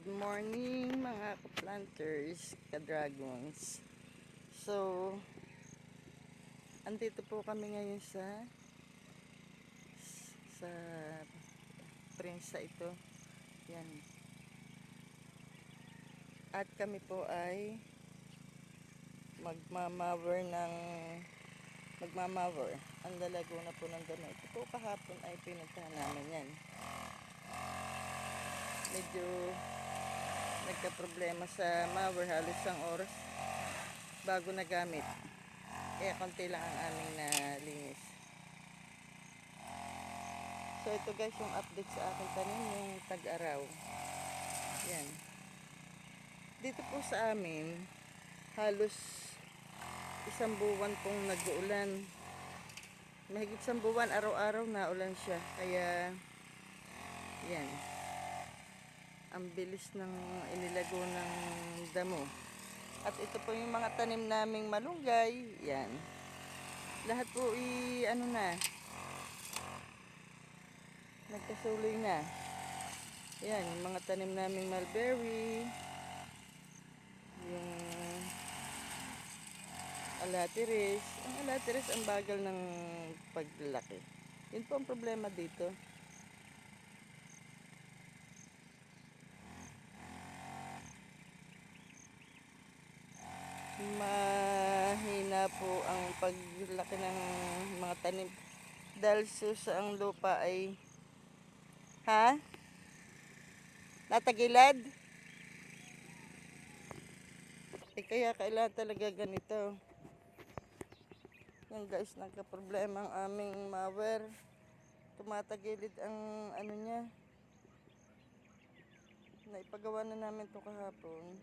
Good morning mga ka-planters, ka-dragons. So, andito po kami ngayon sa sa prensa ito. Yan. At kami po ay magmamawer ng magmamawer. Ang lalago na po ng damo. Ito po kahapon ay pinuntahan namin yan medyo nagka-problema sa mower halos isang oras bago nagamit. Kaya konti lang ang aming nalinis. So ito guys yung update sa aking tanim yung tag-araw. Yan. Dito po sa amin halos isang buwan pong nag-uulan. Mahigit isang buwan araw-araw na ulan siya. Kaya yan ang bilis ng inilago ng damo. At ito po yung mga tanim naming malunggay. Yan. Lahat po i ano na. Nagkasuloy na. Yan, yung mga tanim naming mulberry. Yung alatiris. Ang alatiris ang bagal ng paglaki. Yun po ang problema dito. Mahina po ang paglaki ng mga tanim dahil sa ang lupa ay ha? Natagilad? Eh kaya kailangan talaga ganito. Yan guys, nagka-problema ang aming mower. Tumatagilid ang ano niya. Naipagawa na namin to kahapon.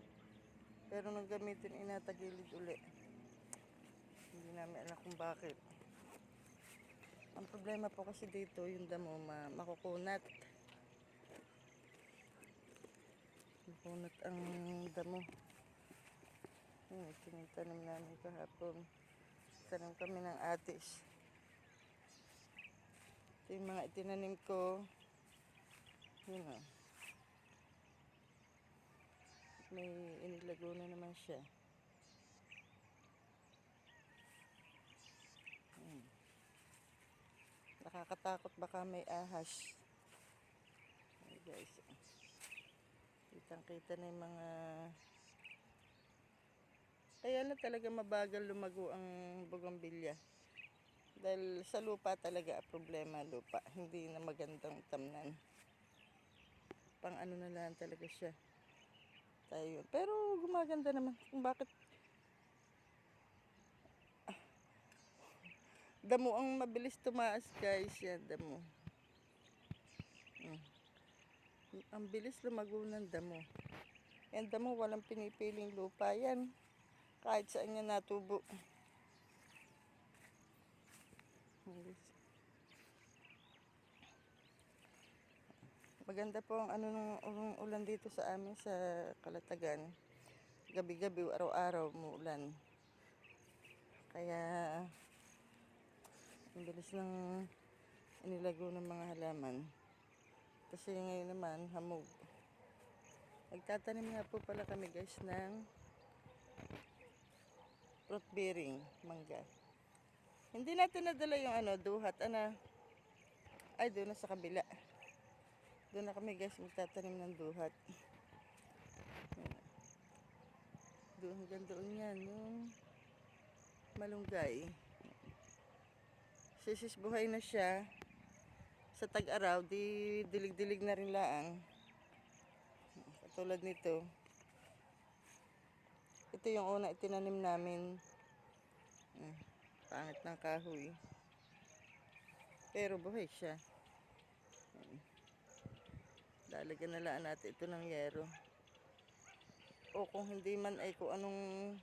Pero nang gamitin inatagilid uli. Hindi namin alam kung bakit. Ang problema po kasi dito yung damo ma makukunat. Makunat ang damo. Hmm, tinitanim namin kahapon. Tanim kami ng atis. Ito yung mga itinanim ko. Yun o. May inilago na naman siya. Hmm. Nakakatakot baka may ahas. Ay guys. Kitang kita na yung mga kaya na talaga mabagal lumago ang bougainvillea. Dahil sa lupa talaga problema lupa. Hindi na magandang tamnan. Pang ano na lang talaga siya. Tayo. Pero gumaganda naman. Kung bakit Ah. damo ang mabilis tumaas guys. Yan, damo. Hmm. Ang bilis lumago ng damo. Yan damo, walang pinipiling lupa yan. Kahit saan niya natubo. Maganda po ang ano ng ulan dito sa amin sa Kalatagan. Gabi-gabi, araw-araw muulan. Kaya ang bilis ng inilago ng mga halaman. Kasi ngayon naman, hamog. Nagtatanim nga po pala kami guys ng fruit bearing, mangga. Hindi natin nadala yung ano, duhat, ana. Ay, doon na sa kabila. Doon na kami guys magtatanim ng duhat. Doon hanggang doon yan, yung malunggay. Sisis buhay na siya. Sa tag-araw, di dilig-dilig na rin laang. Katulad nito. Ito yung una itinanim namin. Hmm, pangit ng kahoy. Pero buhay siya. Lalagyan na lang natin ito ng yero. O kung hindi man ay kung anong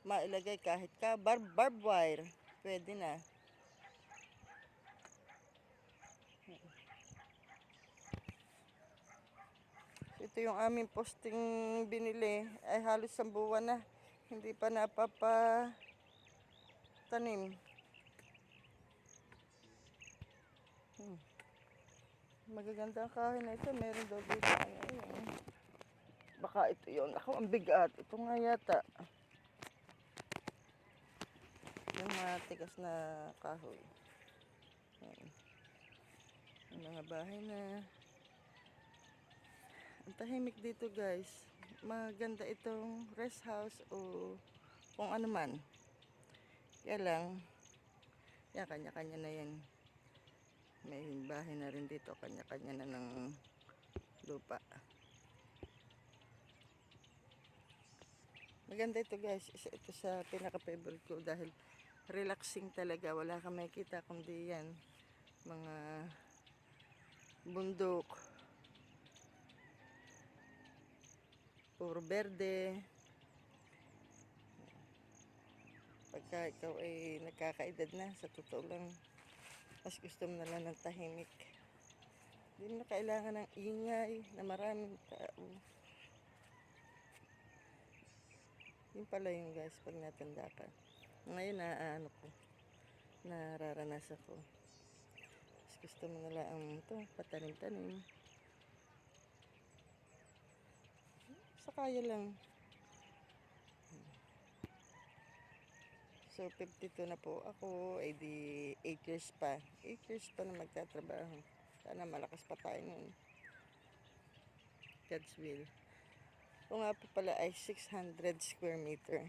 mailagay kahit ka bar barb wire. Pwede na. Ito yung aming posting binili. Ay halos isang buwan na. Hindi pa napapa tanim. Magaganda ang kahoy na ito. Meron daw dito. Ay, ay, ay. baka ito yun. Ako, ang bigat. Ito nga yata. Yung mga tigas na kahoy. Ayan. Yung mga bahay na ang tahimik dito guys. Maganda itong rest house o kung ano man. Kaya lang, yan, kanya-kanya na yan. May bahay na rin dito, kanya-kanya na ng lupa. Maganda ito guys, ito sa pinaka-favorite ko dahil relaxing talaga. Wala kang makikita kundi yan. Mga bundok. Puro berde. Pagka ikaw ay nagkakaedad na, sa totoo lang, mas gusto mo na lang ng tahimik. Hindi mo na kailangan ng ingay na maraming tao. Yun pala yung guys, pag natanda ka. Ngayon na ano ko, nararanasan ko. Mas gusto mo na lang ito, patanim-tanim. Sa kaya lang. So, 52 na po ako. Ay di 8 years pa. 8 years pa na magtatrabaho. Sana malakas pa tayo nun. God's will. Ito nga po pala ay 600 square meter.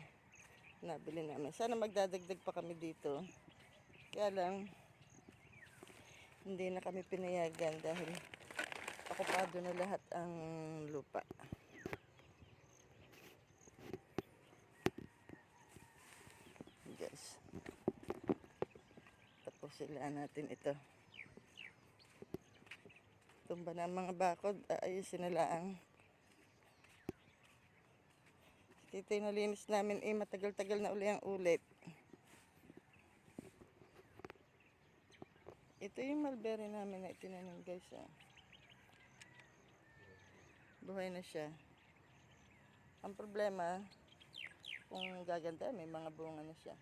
Nabili namin. Sana magdadagdag pa kami dito. Kaya lang, hindi na kami pinayagan dahil okupado na lahat ang lupa. Guys. Tapos sila natin ito. Tumba na mga bakod. Aayusin ang dito yung nalinis namin eh matagal-tagal na uli ang ulit. Ito yung mulberry namin na itinanim guys ah. Buhay na siya. Ang problema, kung gaganda, may mga bunga na siya.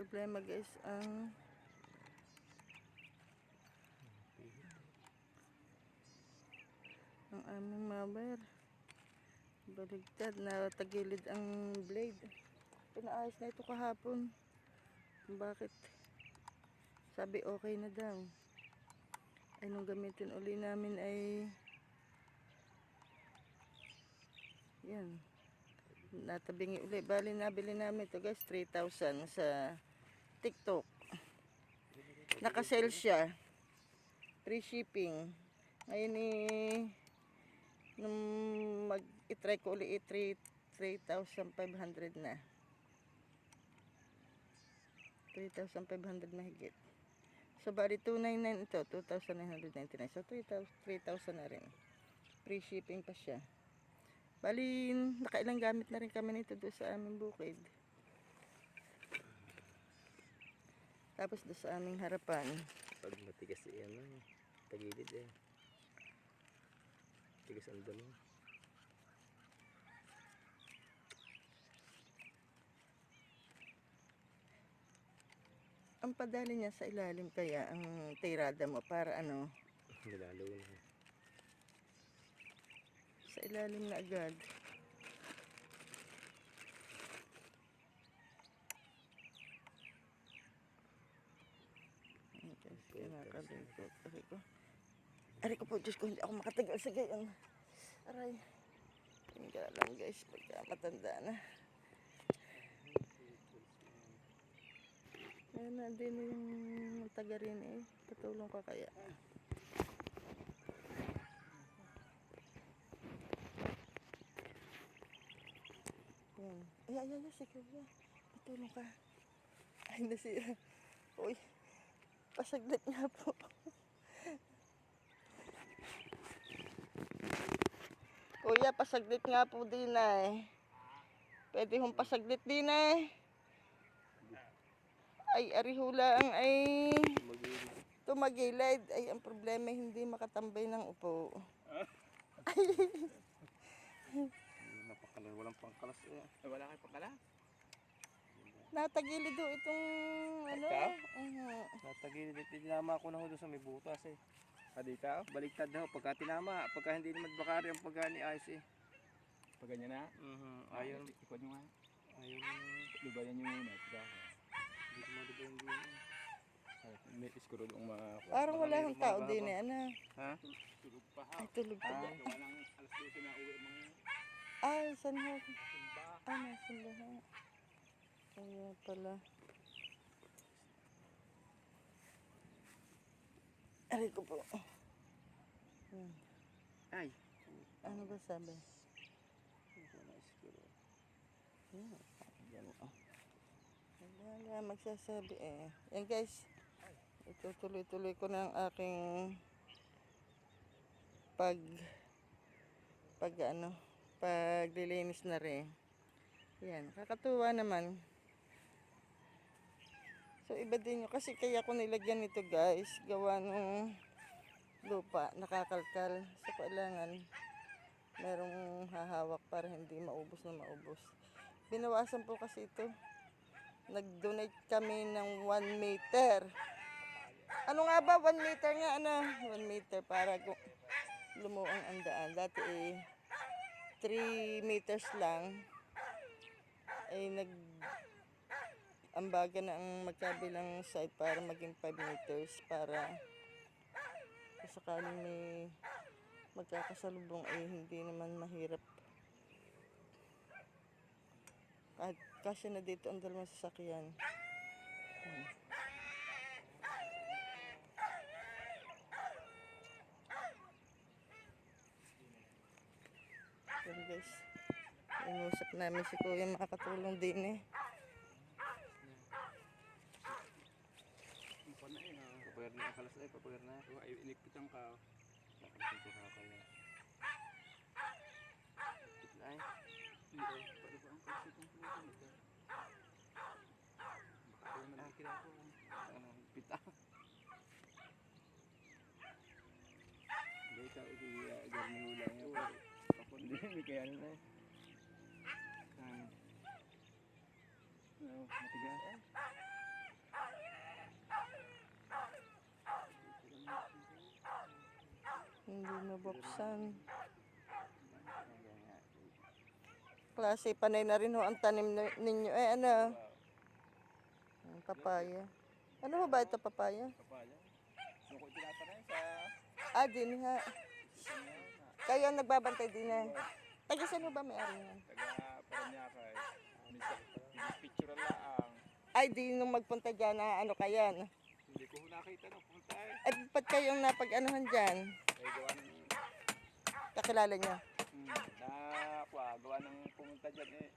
Ang problema guys, ang ang aming maber. Baligtad na tagilid ang blade. Pinaayos na ito kahapon. Bakit? Sabi okay na daw. Ay nung gamitin uli namin ay yan. Natabingi uli. Bali nabili namin ito guys 3,000 sa TikTok. Nakasell siya. Free shipping. Ngayon eh nung mag-itry ko uli, 3 3,500 na. 3,500 mahigit. So, bali 299 ito, 2,999. So, 3,000 3,000 na rin. Free shipping pa siya. Bali, nakailang gamit na rin kami nito doon sa aming bukid. Tapos doon sa aming harapan. Pag matigas yan, ano, tagilid eh. Tigas ang damo. Ang padali niya sa ilalim kaya ang tirada mo para ano, Nilalo na. sa ilalim na agad. Ayan guys, kinakalikot. Aray ko. Aray ko po, Diyos ko, hindi ako makatagal sa gayon. Aray. Tingga lang guys, pagka matanda na. Ayan na din yung taga rin eh. Patulong ka kaya. Yan. Ay, ay, ay, si Kuya. Patulong ka. Ay, nasira. Uy, pasaglit nga po. Kuya, pasaglit nga po din eh. Pwede hong pasaglit din eh. Ay, arihula ang ay Magilid. tumagilid. Ay, ang problema hindi makatambay ng upo. Napakalas, walang pangkalas eh. Wala kayo pakala? Natagilid do itong ano. Ito? Mhm. Natagilid at tinama ko na ho doon sa may butas eh. Kadita, baliktad ho. Pagka tinama, pagka hindi naman bakari ang pagka ni ayos eh. Pag ganyan na, Mhm. Ayun, ikot nyo nga. ayun. Lubayan nyo muna. Hindi ko malubayan din. eh. Ay, May iskuro doong mga... Parang wala akong tao din eh. Ano? Ha? Tulog pa ha. Ay, tulog pa. Ah, alas 12 na uwi mga Ay, saan ho? Ah, nasa lahat. Kaya pala. Aray ko po. Hmm. Ay. Ano ba sabi? Wala iskuro. Hmm. Yan o. Wala nga magsasabi eh. Yan guys. Itutuloy-tuloy ko ng aking pag pag ano paglilinis na rin. Yan, kakatuwa naman. So iba din yun. Kasi kaya ko nilagyan nito guys. Gawa nung lupa, nakakalkal. So kailangan merong hahawak para hindi maubos na maubos. Binawasan po kasi ito. Nag-donate kami ng 1 meter. Ano nga ba? 1 meter nga ano? 1 meter para lumuang ang daan. Dati eh 3 meters lang. Ay nag ambaga na ang magkabilang side para maging 5 meters para sakaling may magkakasalubong ay hindi naman mahirap. Kahit kasi na dito ang dalawang sasakyan. Hmm. Yan guys. Inusap namin si kuya makakatulong din eh Ang pa na eh. ah. Papagar na ang kalas ay, papagar na. Diba, ay, inikpitan ka. Nakalasin ko kakaya. Ito ay. Hindi. Paano ba ang kasi itong pinagin ito? Baka naman nakikita ko. Ano, pita. Hindi, ikaw, i-garni mo lang yun. Ako, Hindi, may kaya na eh. Ah. Ano, matigas. Hindi nabuksan klase panay na rin ho ang tanim ninyo. Eh ano? Papaya. Ano ho ba ito papaya? Kapala. Yung ko tinatanay sa... ah din ha kayo ang nagbabantay din eh. Taga saan ho ba may ari yan Taga Paranaque. Picture lang. ay di nung magpunta dyan na ano kayan Ko nakita nung pumunta eh. ay ba't kayong napag-anuhan dyan Ay, gawa ng... kakilala niyo Hmm, na, kwa, gawa ng pumunta dyan eh.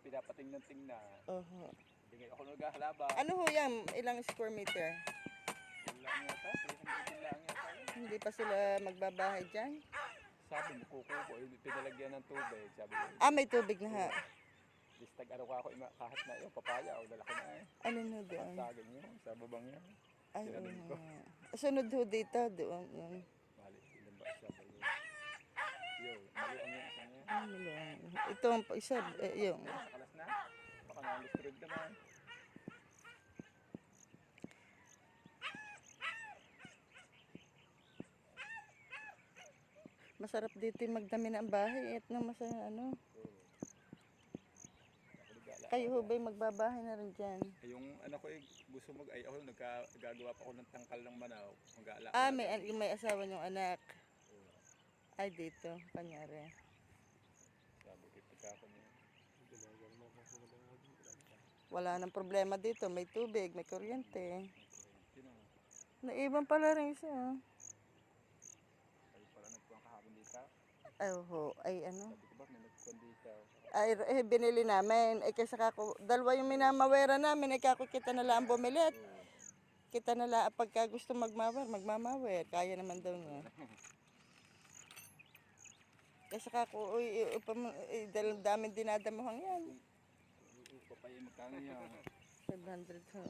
Pinapating ng tingnan. Oho. Ngayon ako naghahalaba. ano ho yan ilang square meter Wala lang yata. 300 lang yata. hindi pa sila magbabahay dyan Sabi mo, kuko ko, eh, pinalagyan ng tubig. Sabi ko, ah may tubig na ha listag ano ka ako, ima- kahit na yung papaya, o lalaki na eh. ano na doon Sagin nyo, sa babang yan. ay ko. oo. sunod ho dito doon yun. Mali, ilan ba siya ba yun? Yo, mali ang yung isa niya. Ano lang. Ito ang pa- isa, eh, yung. Nakalas na. Baka na-listed naman. Masarap dito yung magdami ng bahay at nang masa, ano. Nakaligala. Kayo ho ba'y magbabahay na rin dyan? Eh, Yung anak ko eh, gusto mag, ay ako nagka, gagawa pa ako ng tangkal ng manaw. Mag-aala. Ah, may, yung may asawa niyong anak. Ay, dito, kanyari. Sabi pagka ako niya. Wala nang problema dito. May tubig, may kuryente. Sino? Naiban pala rin siya. Ay, pala nagkuhan kahapon dito. Ay, ho, ay ano. Ay, eh, binili namin. Ay, kasi kako, dalawa yung minamawera namin. Ay, kako kita na lang bumili. At kita na lang, pagka gusto magmawer, magmamawer. Kaya naman daw niya. Kasi kako, uy, uy, upam- eh, dal- daming dinadamuhang yan. Papaya magkano yan. 500 ho.